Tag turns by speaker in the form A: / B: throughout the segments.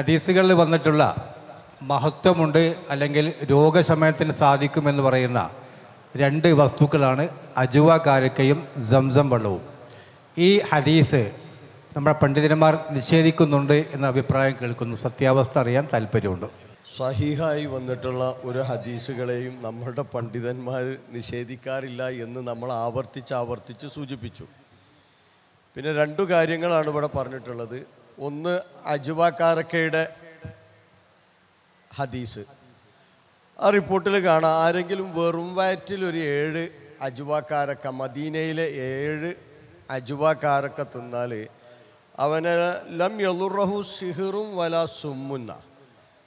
A: ഹദീസുകളിൽ വന്നിട്ടുള്ള മഹത്വമുണ്ട് അല്ലെങ്കിൽ രോഗശമനത്തിന് സാധിക്കുമെന്ന് പറയുന്ന രണ്ട് വസ്തുക്കളാണ് അജുവ കാരക്കയും സംസം വെള്ളവും. ഈ ഹദീസ് നമ്മുടെ പണ്ഡിതന്മാർ നിഷേധിക്കുന്നുണ്ട് എന്ന അഭിപ്രായം കേൾക്കുന്നു. സത്യാവസ്ഥ അറിയാൻ താല്പര്യമുണ്ട്.
B: സഹിഹായി വന്നിട്ടുള്ള ഒരു ഹദീസുകളെയും നമ്മുടെ പണ്ഡിതന്മാർ നിഷേധിക്കാറില്ല എന്ന് നമ്മൾ ആവർത്തിച്ച് ആവർത്തിച്ച് സൂചിപ്പിച്ചു. പിന്നെ രണ്ടു കാര്യങ്ങളാണ് ഇവിടെ പറഞ്ഞിട്ടുള്ളത്. ഒന്ന് അജുവാക്കാരക്കയുടെ ഹദീസ്. ആ റിപ്പോർട്ടിൽ കാണാം ആരെങ്കിലും വെറും വയറ്റിൽ ഒരു ഏഴ് അജുവാക്കാരക്ക മദീനയിലെ ഏഴ് അജുവാക്കാരക്ക തിന്നാൽ അവന് ലം യലുറഹു സിഹിറും വല സുമ്മുന്ന.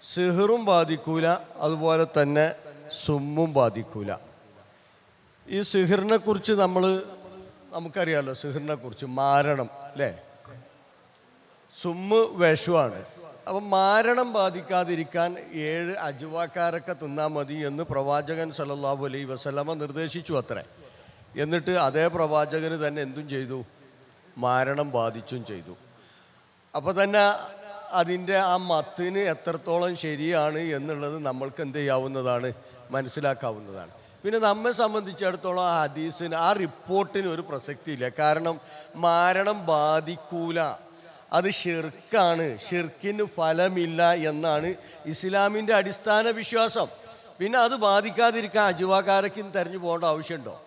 B: സിഹിറും ബാധിക്കൂല അതുപോലെ തന്നെ സുമ്മും ബാധിക്കൂല. ഈ സിഹിറിനെ കുറിച്ച് നമ്മൾ നമുക്കറിയാമല്ലോ സിഹിറിനെ കുറിച്ച് മാരണം അല്ലേ? സുമ്മ് വിഷമാണ് അപ്പം മാരണം ബാധിക്കാതിരിക്കാൻ ഏഴ് അജുവാക്കാരൊക്കെ തിന്നാൽ മതി എന്ന് പ്രവാചകൻ സല്ലല്ലാഹു അലൈ വസ്ലമ നിർദ്ദേശിച്ചു അത്രേ. എന്നിട്ട് അതേ പ്രവാചകന് തന്നെ എന്തും ചെയ്തു? മാരണം ബാധിച്ചും ചെയ്തു. അപ്പോൾ തന്നെ അതിന്റെ ആ മത്തിന് എത്രത്തോളം ശരിയാണ് എന്നുള്ളത് നമ്മൾക്ക് എന്ത് ചെയ്യാവുന്നതാണ്? മനസ്സിലാക്കാവുന്നതാണ്. പിന്നെ നമ്മെ സംബന്ധിച്ചിടത്തോളം ആ ഹദീസിന് ആ റിപ്പോർട്ടിന് ഒരു പ്രസക്തിയില്ല. കാരണം മാരണം ബാധിക്കൂല. അത് ഷിർക്കാണ് ഷിർക്കിന് ഫലമില്ല എന്നാണ് ഇസ്ലാമിന്റെ അടിസ്ഥാന വിശ്വാസം. പിന്നെ അത് ബാധിക്കാതിരിക്കാൻ അജുവാകാരക്കും തെരഞ്ഞു പോകേണ്ട ആവശ്യമുണ്ടോ?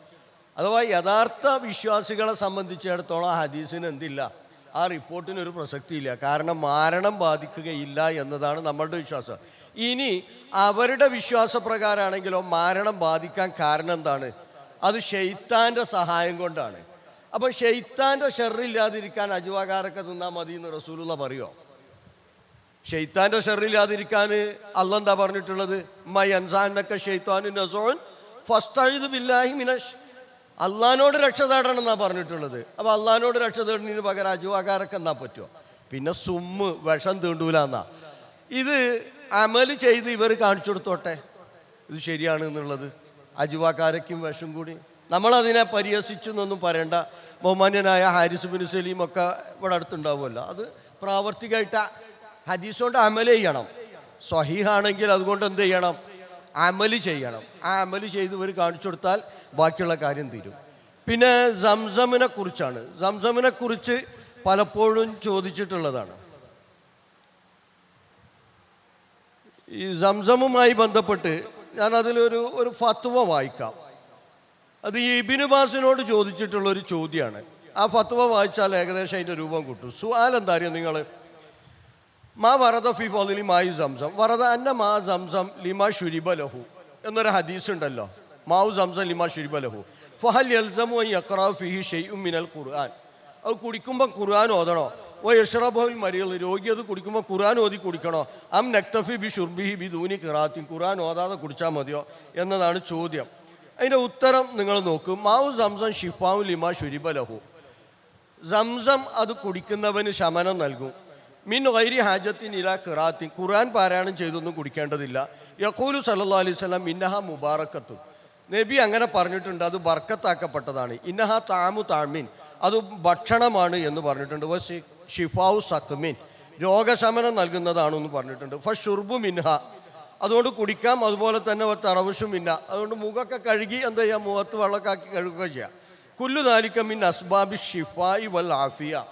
B: അഥവാ യഥാർത്ഥ വിശ്വാസികളെ സംബന്ധിച്ചിടത്തോളം ഹദീസിന് എന്തില്ല? ആ റിപ്പോർട്ടിന് ഒരു പ്രസക്തിയില്ല. കാരണം മാരണം ബാധിക്കുകയില്ല എന്നതാണ് നമ്മളുടെ വിശ്വാസം. ഇനി അവരുടെ വിശ്വാസപ്രകാരമാണെങ്കിലോ മാരണം ബാധിക്കാൻ കാരണം എന്താണ്? അത് ഷെയ്ത്താന്റെ സഹായം കൊണ്ടാണ്. അപ്പോൾ ഷെയ്ത്താന്റെ ഷെറില്ലാതിരിക്കാൻ അജുവാകാരൊക്കെ തിന്നാൽ മതി എന്ന് റസൂലുള്ള പറയോ ഷെയ്ത്താന്റെ ഷെറില്ലാതിരിക്കാൻ അല്ല എന്താ പറഞ്ഞിട്ടുള്ളത്? മൈ അൻസാനൊക്കെ ഷെയ്ത്താനു നസോൻ ഫസ്റ്റ് ബില്ലാഹി മിനഷ്. അള്ളഹാനോട് രക്ഷ തേടണം എന്നാ പറഞ്ഞിട്ടുള്ളത്. അപ്പോൾ അള്ളഹാനോട് രക്ഷ തേടുന്നതിന് പകരം അജുവാകാരൊക്കെ എന്നാ പറ്റുമോ പിന്നെ സുമ്മ് വിഷം തീണ്ടൂല എന്നാ ഇത് അമൽ ചെയ്ത് ഇവർ കാണിച്ചു കൊടുത്തോട്ടെ? ഇത് ശരിയാണ് എന്നുള്ളത്. അജുവാക്കാരയ്ക്കും വിഷം കൂടി. നമ്മളതിനെ പരിഹസിച്ചു എന്നൊന്നും പറയണ്ട. ബഹുമാന്യനായ ഹാരിസ് ബിൻ സലീം ഒക്കെ ഇവിടെ അടുത്തുണ്ടാവുമല്ലോ. അത് പ്രാവർത്തികമായിട്ട് ഹദീസ് കൊണ്ട് അമൽ ചെയ്യണം. സ്വഹീഹാണെങ്കിൽ അതുകൊണ്ട് എന്ത് ചെയ്യണം? അമൽ ചെയ്യണം. ആ അമൽ ചെയ്ത് ഇവർ കാണിച്ചു കൊടുത്താൽ ബാക്കിയുള്ള കാര്യം തീരും. പിന്നെ സംസമിനെ കുറിച്ചാണ്. സംസമിനെ കുറിച്ച് പലപ്പോഴും ചോദിച്ചിട്ടുള്ളതാണ്. ഈ സംസമുമായി ബന്ധപ്പെട്ട് ഞാൻ അതിലൊരു ഒരു ഫത്വ വായിക്കാം. അത് ഈ ഇബിനുബാസിനോട് ചോദിച്ചിട്ടുള്ള ഒരു ചോദ്യമാണ് ആ ഫത്വ വായിച്ചാൽ ഏകദേശം അതിന്റെ രൂപം കിട്ടും. സുഹാൽ എന്താ നിങ്ങൾ? മാ വറദ ഫി ഫലിൽ മായി സംസം. വറദ അന്ന മാ സംസം ലിമാ ഷുരിബ ലഹു എന്നൊരു ഹദീസ് ഉണ്ടല്ലോ. മാവു സംസം ലിമാ ഷുരിബ ലഹു. ഫഹൽ യൽസമു യക്രാ ഫിഹി ഷെയ് മിനൽ ഖുർആൻ. അത് കുടിക്കുമ്പോൾ ഖുർആൻ ഓതണോ? ഓ യഷ്റബുൽ മരിയൽ രോഗി അത് കുടിക്കുമ്പോൾ ഖുർആൻ ഓതി കുടിക്കണോ? അം നക്തഫി ബി ഷുർബിഹി ബി ദൂനി ഖിറാത്തിൻ. ഖുർആൻ ഓതാതെ കുടിച്ചാൽ മതിയോ എന്നതാണ് ചോദ്യം. അതിന്റെ ഉത്തരം നിങ്ങൾ നോക്കും. മാവു സംസം ഷിഫാവു ലിമ ഷുരിബ ലഹു. സംസം അത് കുടിക്കുന്നവന് ശമനം നൽകും. മിൻ വൈരി ഹാജത്തിൻ ഇല ഖിറാത്തിൻ. ഖുർആൻ പാരായണം ചെയ്തൊന്നും കുടിക്കേണ്ടതില്ല. യഖൂലു സല്ലാ അലൈഹി വസല്ലം ഇന്നഹ മുബാറക്കത്ത് നബി അങ്ങനെ പറഞ്ഞിട്ടുണ്ട് അത് ബർക്കത്താക്കപ്പെട്ടതാണ്. ഇന്നഹ താമു താമിൻ. അത് ഭക്ഷണമാണ് എന്ന് പറഞ്ഞിട്ടുണ്ട്. ഷിഫാവു സഖ്മിൻ. രോഗശമനം നൽകുന്നതാണെന്ന് പറഞ്ഞിട്ടുണ്ട്. ഫ ഷുർബു മിൻഹ. അതുകൊണ്ട് കുടിക്കാം അതുപോലെ തന്നെ തറവശും മിന്ന അതുകൊണ്ട് മുഖമൊക്കെ കഴുകി എന്താ ചെയ്യുക മുഖത്ത് വെള്ളമൊക്കെ ആക്കി കഴുകുക ചെയ്യാം. കുല്ലു നാലിക്ക മിൻ അസ്ബാബി ഷിഫായി വൽ ആഫിയ.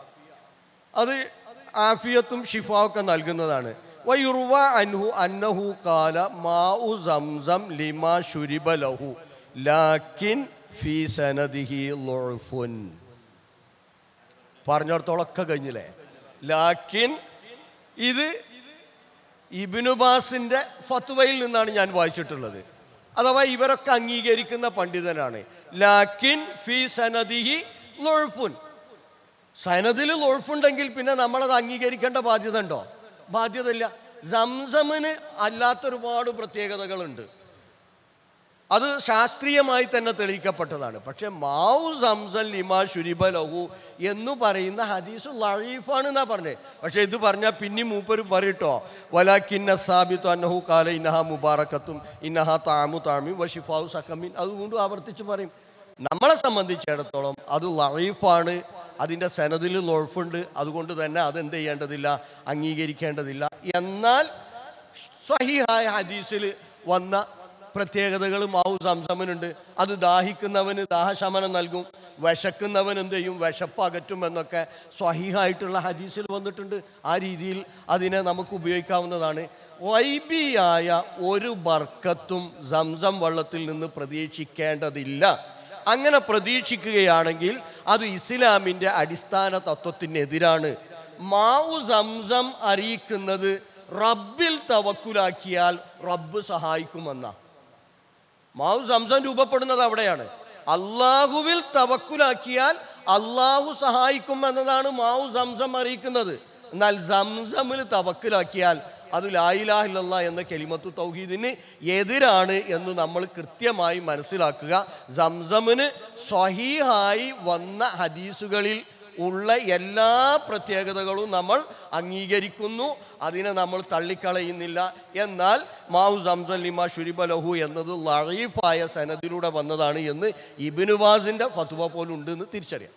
B: അത് ആഫിയത്തും ഷിഫാവൊക്കെ നൽകുന്നതാണ്. വയുർവ അൻഹു അന്നഹു കാല മാഉ സംസം ലിമാ ശുരിബ ലഹു. ലാക്കിൻ ഫീ സനദിഹി ളുഫുൻ പറഞ്ഞിടത്തോളൊക്കെ കഴിഞ്ഞില്ലേ? ലാക്കിൻ ഇത് ഇബിനുബാസിന്റെ ഫത്വയിൽ നിന്നാണ് ഞാൻ വായിച്ചിട്ടുള്ളത്. അഥവാ ഇവരൊക്കെ അംഗീകരിക്കുന്ന പണ്ഡിതനാണ്. ലാക്കിൻ ഫി സനദിഹി ലൊഴുഫുൻ. സനദിൽ ലൊഴുഫുണ്ടെങ്കിൽ പിന്നെ നമ്മളത് അംഗീകരിക്കേണ്ട ബാധ്യത ഉണ്ടോ? ബാധ്യതയില്ല. സംസമിന് അല്ലാത്ത അല്ലാത്തൊരുപാട് പ്രത്യേകതകളുണ്ട്. അത് ശാസ്ത്രീയമായി തന്നെ തെളിയിക്കപ്പെട്ടതാണ്. പക്ഷെ മാവു സംസൽ ലിമാ ഷുരിബ ലഹു എന്ന് പറയുന്ന ഹദീസ് ലഴീഫാണ് എന്നാ പറഞ്ഞത് പക്ഷെ ഇത് പറഞ്ഞാൽ പിന്നെ മൂപ്പര് പറയട്ടോ വലാക്കിന്ന സാബിത്തു അന്നഹു കാല ഇന്നഹ മുബാറക്കത്തും ഇന്നഹ താമു താമി വഷിഫാവു സക്കമിൻ അതുകൊണ്ട് ആവർത്തിച്ച് പറയും. നമ്മളെ സംബന്ധിച്ചിടത്തോളം അത് ലഴീഫാണ് അതിന്റെ സനതിൽ ലൊഴഫുണ്ട് അതുകൊണ്ട് തന്നെ അതെന്ത് ചെയ്യേണ്ടതില്ല അംഗീകരിക്കേണ്ടതില്ല. എന്നാൽ സഹിഹായ ഹദീസിൽ വന്ന പ്രത്യേകതകൾ ആവു സംസമനുണ്ട്. അത് ദാഹിക്കുന്നവന് ദാഹശമനം നൽകും. വിശക്കുന്നവൻ എന്ത് ചെയ്യും? വിശപ്പ് അകറ്റും എന്നൊക്കെ സ്വഹിഹായിട്ടുള്ള ഹദീസിൽ വന്നിട്ടുണ്ട്. ആ രീതിയിൽ അതിനെ നമുക്ക് ഉപയോഗിക്കാവുന്നതാണ്. വൈബിയായ ഒരു ബർക്കത്തും സംസം വള്ളത്തിൽ നിന്ന് പ്രതീക്ഷിക്കേണ്ടതില്ല. അങ്ങനെ പ്രതീക്ഷിക്കുകയാണെങ്കിൽ അത് ഇസ്ലാമിന്റെ അടിസ്ഥാന തത്വത്തിനെതിരാണ്. മാവു സംസം അറിയിക്കുന്നത് റബ്ബിൽ തവക്കുലാക്കിയാൽ റബ്ബ് സഹായിക്കുമെന്നാണ്. മാവു സംസം രൂപപ്പെടുന്നത് അവിടെയാണ്. അള്ളാഹുവിൽ തവക്കുലാക്കിയാൽ അള്ളാഹു സഹായിക്കും എന്നതാണ് മാവു സംസം അറിയിക്കുന്നത്. എന്നാൽ സംസമിൽ തവക്കിലാക്കിയാൽ അത് ലായിലാഹില്ല എന്ന കെലിമത്തു തൗഹീദിന് എതിരാണ് എന്ന് നമ്മൾ കൃത്യമായി മനസ്സിലാക്കുക. സംസമിന് സ്വഹീഹായി വന്ന ഹദീസുകളിൽ ഉള്ള എല്ലാ പ്രത്യേകതകളും നമ്മൾ അംഗീകരിക്കുന്നു. അതിനെ നമ്മൾ തള്ളിക്കളയുന്നില്ല. എന്നാൽ മാവു സംസലിമ ഷുരിബലഹു എന്നത് ലഴീഫായ സനദിലൂടെ വന്നതാണ് എന്ന് ഇബിനുവാസിന്റെ ഫത്വ പോലുണ്ടെന്ന് തിരിച്ചറിയാം.